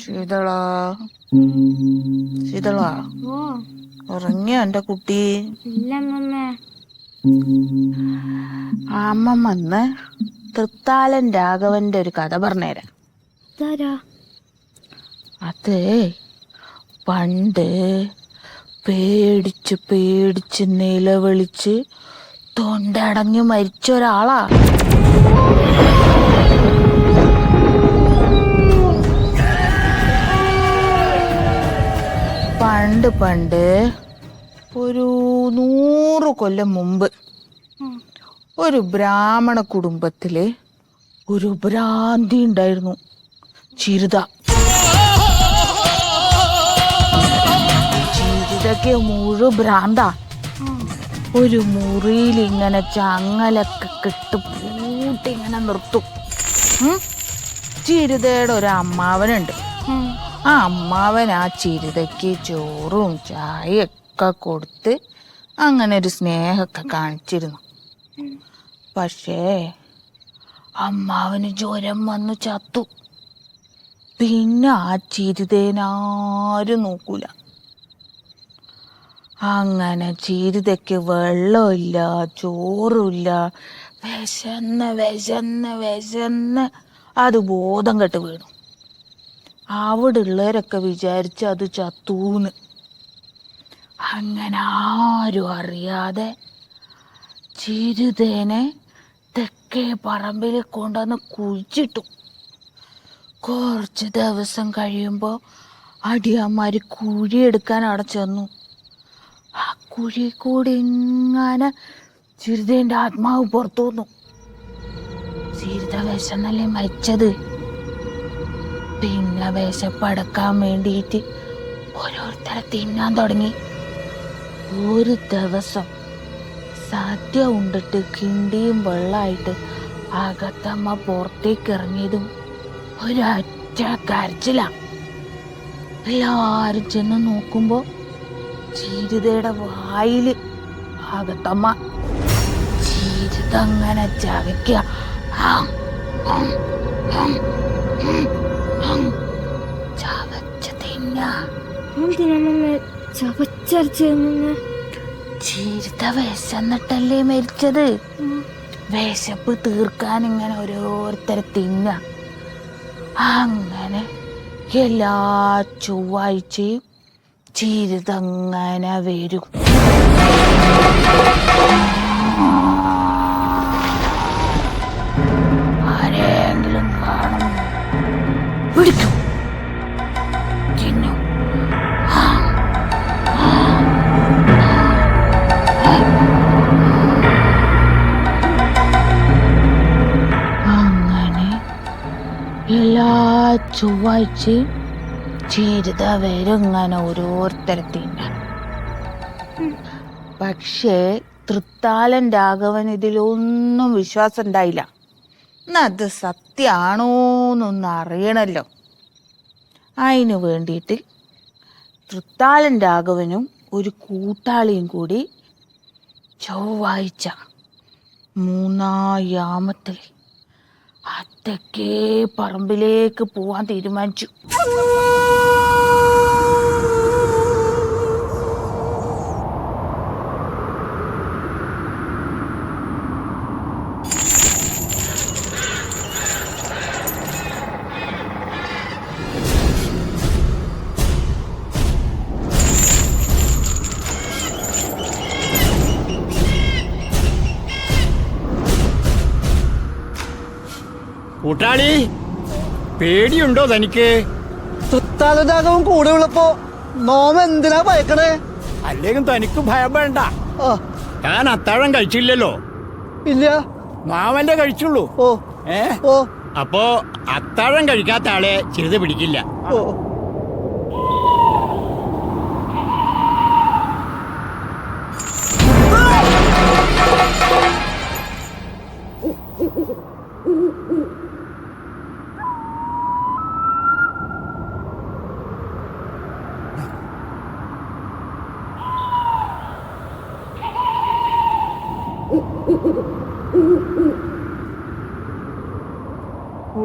ശീതള ശീതള ഉറങ്ങിയ എന്റെ കുട്ടി? അമ്മ വന്ന് തൃത്താലൻ രാഘവന്റെ ഒരു കഥ പറഞ്ഞുതരാ അത് പണ്ട് പേടിച്ച് പേടിച്ച് നിലവിളിച്ച് തൊണ്ടടഞ്ഞു മരിച്ച ഒരാളാ. പണ്ട് പണ്ട് ഒരു നൂറ് കൊല്ലം മുമ്പ് ഒരു ബ്രാഹ്മണ കുടുംബത്തിൽ ഒരു ഭ്രാന്തി ഉണ്ടായിരുന്നു. ചിരുത. ചിരുതക്ക് മുഴു ഭ്രാന്ത. ഒരു മുറിയിൽ ഇങ്ങനെ ചങ്ങലൊക്കെ കെട്ട് പൂട്ടി ഇങ്ങനെ നിർത്തും. ചിരുതയുടെ ഒരു അമ്മാവനുണ്ട്. ആ അമ്മാവൻ ആ ചിരുതയ്ക്ക് ചോറും ചായയൊക്കെ കൊടുത്ത് അങ്ങനെ ഒരു സ്നേഹമൊക്കെ കാണിച്ചിരുന്നു. പക്ഷേ അമ്മാവന് ജ്വരം വന്നു ചത്തു. പിന്നെ ആ ചിരുതേനാരും നോക്കൂല. അങ്ങനെ ചിരുതയ്ക്ക് വെള്ളമില്ല ചോറുമില്ല വിശന്ന് വിശന്ന് വിശന്ന് അത് ബോധം കെട്ട് വീണു. അവിടെ ഉള്ളവരൊക്കെ വിചാരിച്ച് അത് ചത്തൂന്ന്. അങ്ങനെ ആരും അറിയാതെ ചിരുതേനെ തെക്കേ പറമ്പിൽ കൊണ്ടുവന്ന് കുഴിച്ചിട്ടു. കുറച്ച് ദിവസം കഴിയുമ്പോൾ അടിയന്മാർ കുഴിയെടുക്കാൻ അവിടെ ചെന്നു. ആ കുഴി കൂടി ഇങ്ങനെ ചിരുതേന്റെ ആത്മാവ് പുറത്തു വന്നു. ചിരുത വിശന്നല്ലേ മരിച്ചത്? പിന്നെ വിശപ്പടക്കാൻ വേണ്ടിയിട്ട് ഓരോരുത്തരെ തിന്നാൻ തുടങ്ങി. ഒരു ദിവസം സദ്യ ഉണ്ടിട്ട് കിണ്ടിയും വെള്ളമായിട്ട് അകത്തമ്മ പുറത്തേക്ക് ഇറങ്ങിയതും ഒരൊറ്റ കരച്ചില. എല്ലാരും ചെന്ന് നോക്കുമ്പോ ചീരിതയുടെ വായിൽ അകത്തമ്മ ചീരിതങ്ങനെ ചവയ്ക്ക ചവച്ച് തിന്നാ. ചവച്ചരച്ച് വിശന്നിട്ടല്ലേ മരിച്ചത്? വിശപ്പ് തീർക്കാൻ ഇങ്ങനെ ഓരോരുത്തരെ തിന്ന. അങ്ങനെ എല്ലാ ചൊവ്വാഴ്ചയും ചീരിതങ്ങനെ വരും. പിടിക്കും. എല്ലാ ചൊവ്വാഴ്ചയും ചീരുത വരും ഇങ്ങനെ ഓരോരുത്തരെ തിന്നാൻ പക്ഷേ തൃത്താലൻ രാഘവൻ ഇതിലൊന്നും വിശ്വാസം ഉണ്ടായില്ല. അത് സത്യാണോന്നൊന്ന് അറിയണല്ലോ അതിനു വേണ്ടിയിട്ട് തൃത്താലൻ രാഘവനും ഒരു കൂട്ടാളിയും കൂടി ചൊവ്വാഴ്ച മൂന്നാം യാമത്തിൽ ആ തെക്കേ പറമ്പിലേക്ക് പോവാൻ തീരുമാനിച്ചു. കൂട്ടാളി പേടിയുണ്ടോ തനിക്ക്? തുത്താലരാഗവും കൂടെ ഉള്ളപ്പോ നോമ എന്തിനാ ഭയക്കണേ? അല്ലെങ്കിൽ തനിക്ക് ഭയം വേണ്ട. ഞാൻ അത്താഴം കഴിച്ചില്ലല്ലോ. ഇല്ല. മാവന്റെ കഴിച്ചുള്ളൂ. ഓ. ഏ? ഓ. അപ്പോ അത്താഴം കഴിക്കാത്ത ആളെ ചിരിത പിടിക്കില്ല. ഓ.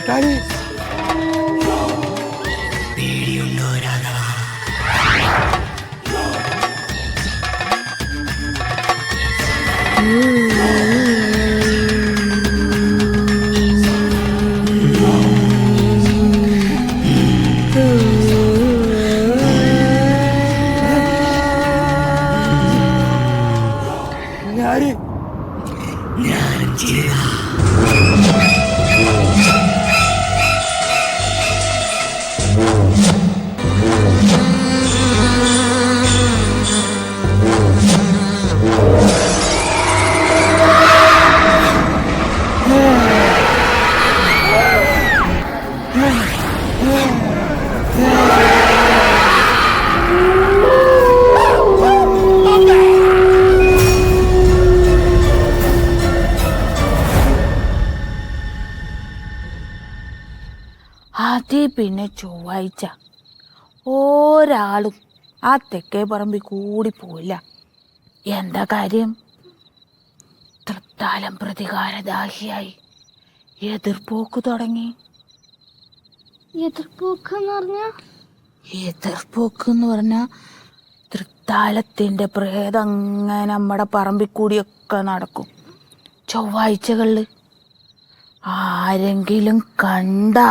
brutales. Mm. പിന്നെ ചൊവ്വാഴ്ച. ഒരാളും ആ തെക്കേ പറമ്പിൽ കൂടി പോയില്ല എന്താ കാര്യം? തൃത്താലം പ്രതികാരദാഹിയായി. എതിർപ്പോക്ക് തുടങ്ങി. എതിർപ്പോക്കെന്ന് പറഞ്ഞ? എതിർപ്പോക്ക് എന്ന് പറഞ്ഞാൽ തൃത്താലത്തിന്റെ പ്രേതം അങ്ങനെ നമ്മുടെ പറമ്പിൽ കൂടിയൊക്കെ നടക്കും. ചൊവ്വാഴ്ചകളിൽ ആരെങ്കിലും കണ്ടാ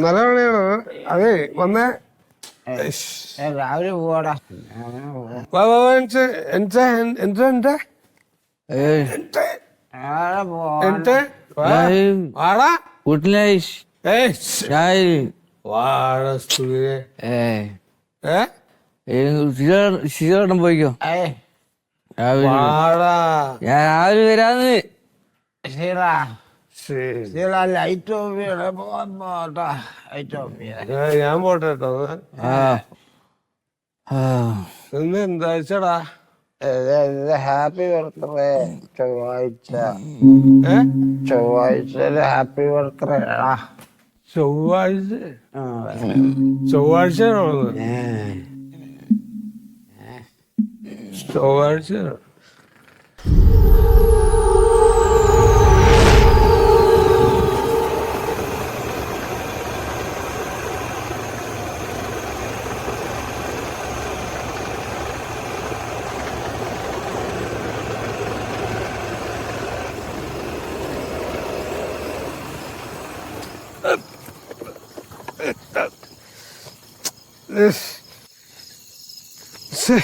ഒന്നര മണിയാണ് അതെ വന്നേ. രാവിലെ പോവാടാ. ശീതോട്ടം പോയിക്കോ. ഞാൻ രാവിലെ വരാന്ന്. ശരി. ലൈറ്റ് ഓഫ് ചെയ്യണേ പോവാൻ പോട്ടാ. ലൈറ്റ് ഓഫ് ചെയ്യാൻ. ഏ, ഞാൻ പോട്ടെ കേട്ടോ ഇന്ന് എന്താഴ്ചടാ ഹാപ്പി ബർത്ത്ഡേ. ചൊവ്വാഴ്ച ചൊവ്വാഴ്ച ഹാപ്പി ബർത്ത്ഡേ ചൊവ്വാഴ്ച? ചൊവ്വാഴ്ചയാണോ ചൊവ്വാഴ്ച. es... Sí.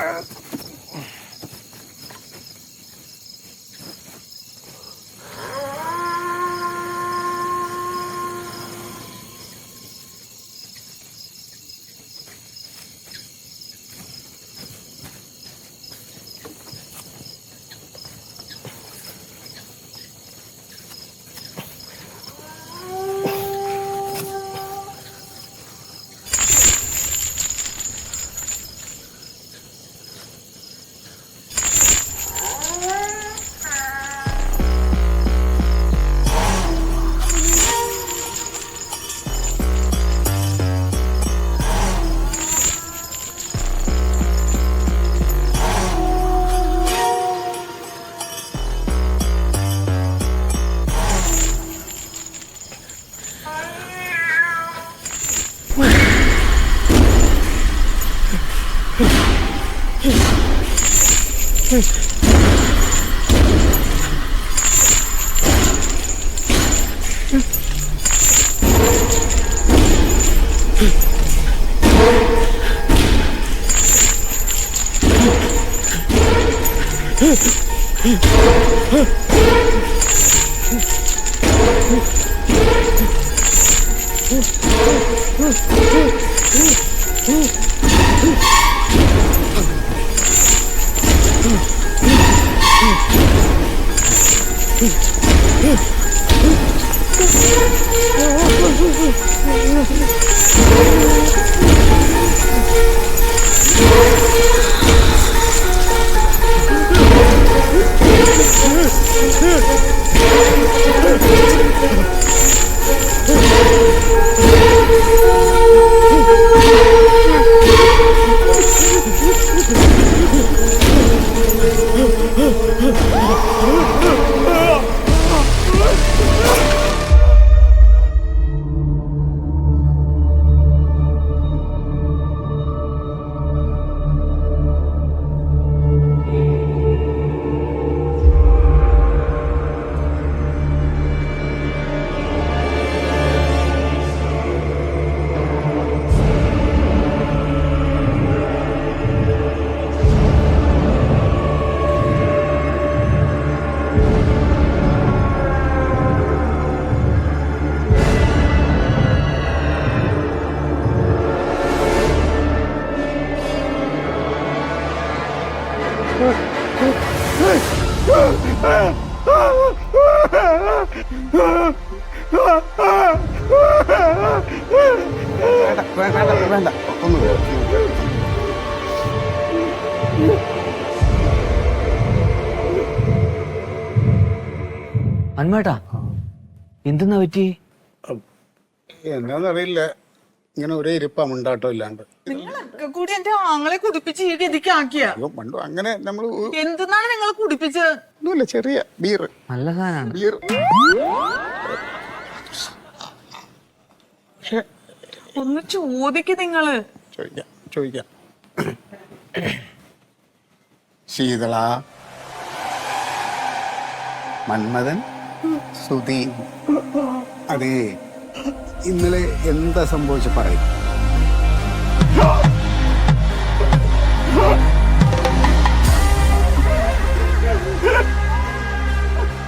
Uh. Oh, പറ്റി? എന്താന്നറിയില്ല. ഇങ്ങനെ ഒരേ ഇരിപ്പാ മുണ്ടാട്ടം ഇല്ലാണ്ട്. നിങ്ങളൊക്കെ കൂടി എന്റെ ആങ്ങളെ കുടിപ്പിച്ച് ഈ ഗതിക്കാക്കിയ അയ്യോ പണ്ട് അങ്ങനെ നമ്മൾ എന്തെന്നാണ് നിങ്ങൾ കുടിപ്പിച്ചത്? ഒന്നുമില്ല ചെറിയ ബീർ നല്ല സാധനമാണ്. ബീർ ഒന്ന് ചോദിക്ക് നിങ്ങൾ. ചോദിക്കാം ചോദിക്കാം. ശീതള. മന്മഥൻ സുധി അതെ. ഇന്നലെ എന്താ സംഭവിച്ച പറയും.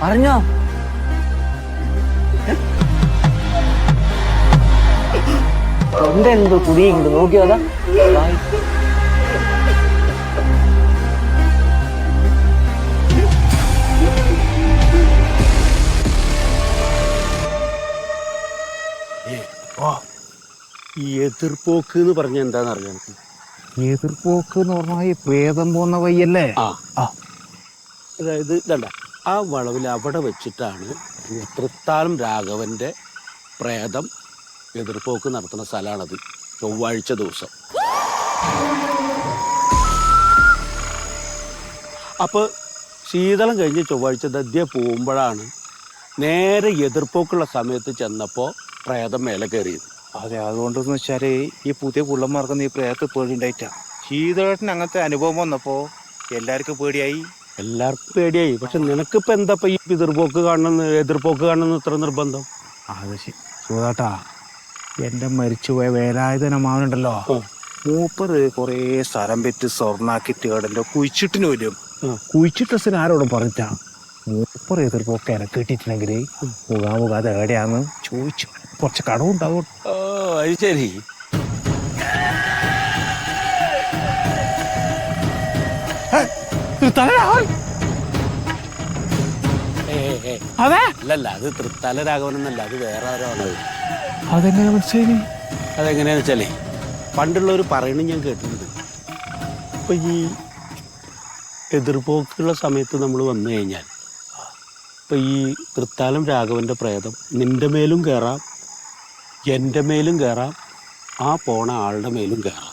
അറിഞ്ഞോ എന്തോ കുടിയുണ്ട് നോക്കിയോതാ ഈ എതിർപ്പോക്ക് എന്ന് പറഞ്ഞ എന്താന്ന് അറിയാം എതിർപ്പോക്ക് എന്ന് പറഞ്ഞാൽ ഈ പ്രേതം പോകുന്ന വയ്യല്ലേ ആ. അതായത് ഇതണ്ട ആ വളവിൽ അവിടെ വെച്ചിട്ടാണ് തൃത്താലം രാഘവന്റെ പ്രേതം എതിർപ്പോക്ക് നടത്തുന്ന സ്ഥലമാണത് ചൊവ്വാഴ്ച ദിവസം. അപ്പോൾ ശീതളം കഴിഞ്ഞ് ചൊവ്വാഴ്ച ദദ്യ പോകുമ്പോഴാണ് നേരെ എതിർപ്പോക്കുള്ള സമയത്ത് ചെന്നപ്പോൾ പ്രേതം മേലെ കയറിയത്. അതെ അതുകൊണ്ടെന്ന് വെച്ചാൽ ഈ പുതിയ പുള്ളന്മാർക്കൊന്നും ഈ പ്രേതത്തെ പേടിണ്ടായിട്ടാ ശീതളേട്ടന് അങ്ങനത്തെ അനുഭവം വന്നപ്പോ എല്ലാവർക്കും പേടിയായി. എല്ലാവർക്കും പേടിയായി. പക്ഷെ നിനക്കിപ്പോൾ എന്താ ഇപ്പൊ ഈ പിതൃപോക്ക് കാണണമെന്ന് എതിർപോക്ക് കാണണമെന്ന് ഇത്ര നിർബന്ധം? അത് സുഖാട്ടാ എന്റെ മരിച്ചുപോയ വേലായുധന മാവനുണ്ടല്ലോ മൂപ്പത് കൊറേ സ്ഥലം പെറ്റ് സ്വർണാക്കിട്ട് കേടല്ലോ കുഴിച്ചിട്ടിന് വരും കുഴിച്ചിട്ട സ്ഥലം ആരോടും പറഞ്ഞിട്ടാ? മൂപ്പർ എതിർപോക്ക് ഇറക്കിട്ടിട്ടുണ്ടെങ്കിൽ മുഖാമുഖ അത് എവിടെയാന്ന് ചോദിച്ചു. കുറച്ച് കടവുണ്ടാവും ഓ അത് ശരി. അതെ? അല്ലല്ല അത് തൃത്താല രാഘവൻ എന്നല്ല അത് വേറെ ആരാണ് അതെങ്ങനെ മനസ്സിലായി അതെങ്ങനെയാന്ന് വെച്ചാലേ പണ്ടുള്ളവർ പറയണത് ഞാൻ കേട്ടിട്ടുണ്ട്. ഇപ്പൊ ഈ എതിർപോക്കുള്ള സമയത്ത് നമ്മൾ വന്നു കഴിഞ്ഞാൽ ഇപ്പൊ ഈ തൃത്താലം രാഘവന്റെ പ്രേതം നിന്റെ മേലും കയറാം എന്റെ മേലും കയറാം ആ പോണ ആളുടെ മേലും കയറാം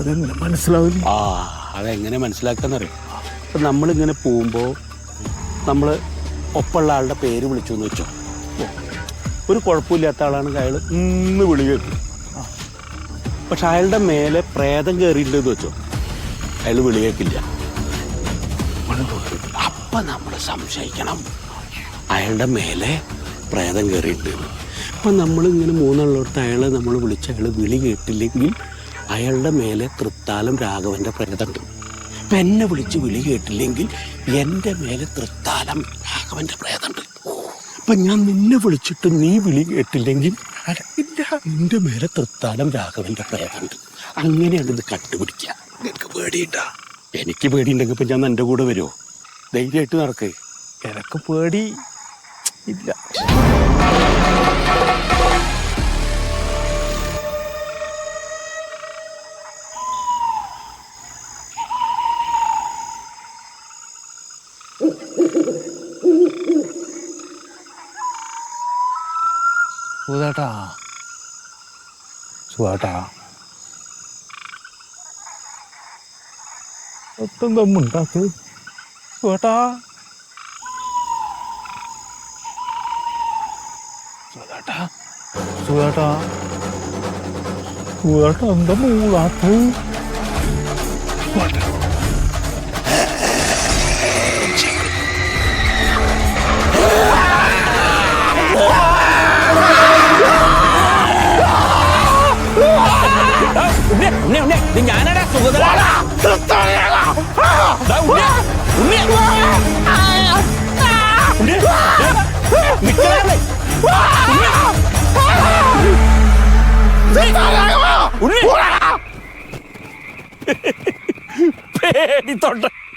അതെങ്ങനെ മനസ്സിലാവില്ല? ആ അതെങ്ങനെ മനസ്സിലാക്കാന്നറിയോ? അപ്പം നമ്മളിങ്ങനെ പോകുമ്പോൾ നമ്മൾ ഒപ്പമുള്ള ആളുടെ പേര് വിളിച്ചു എന്ന് വെച്ചോ. ഒരു കുഴപ്പമില്ലാത്ത ആളാണ് അയാൾ ഇന്ന് വിളി കേൾക്കും പക്ഷെ അയാളുടെ മേലെ പ്രേതം കയറിയിട്ടുണ്ടെന്ന് വെച്ചോ. അയാൾ വിളി കേൾക്കില്ല. അപ്പൊ നമ്മൾ സംശയിക്കണം. അയാളുടെ മേലെ പ്രേതം കയറിയിട്ടുണ്ട് അപ്പൊ നമ്മൾ ഇങ്ങനെ മൂന്നുള്ളടത്ത് അയാളെ നമ്മൾ വിളിച്ച് അയാൾ വിളി കേട്ടില്ലെങ്കിൽ അയാളുടെ മേലെ തൃത്താലം രാഘവന്റെ പ്രേതമുണ്ട്. അപ്പം എന്നെ വിളിച്ച് വിളി കേട്ടില്ലെങ്കിൽ എന്റെ മേലെ തൃത്താലം രാഘവന്റെ പ്രേതമുണ്ട്. അപ്പൊ ഞാൻ നിന്നെ വിളിച്ചിട്ട് നീ വിളി കേട്ടില്ലെങ്കിൽ ഇല്ല. നിന്റെ മേലെ തൃത്താലം രാഘവന്റെ പ്രേതമുണ്ട്. അങ്ങനെയാണ് ഇത് കണ്ടുപിടിക്കുക. നിനക്ക് പേടിയുണ്ടാ? എനിക്ക് പേടിയുണ്ടെങ്കിൽ ഇപ്പം ഞാൻ എന്റെ കൂടെ വരുമോ ധൈര്യമായിട്ട് നടക്കേ. എനക്ക് പേടി. ഇല്ല. സുഖേട്ടാ സുഖേട്ടാ ഒട്ടും സുഖേട്ടാ സുഖേട്ടാ. സുഖേട്ടാ. സുഖേട്ടാ എന്താ മൂളാത്ത് സുഖേട്ടാ ഞാനാടാ സുഖതരാടാ പേടിത്തൊണ്ട ആനന്ദാന ശോഭമിത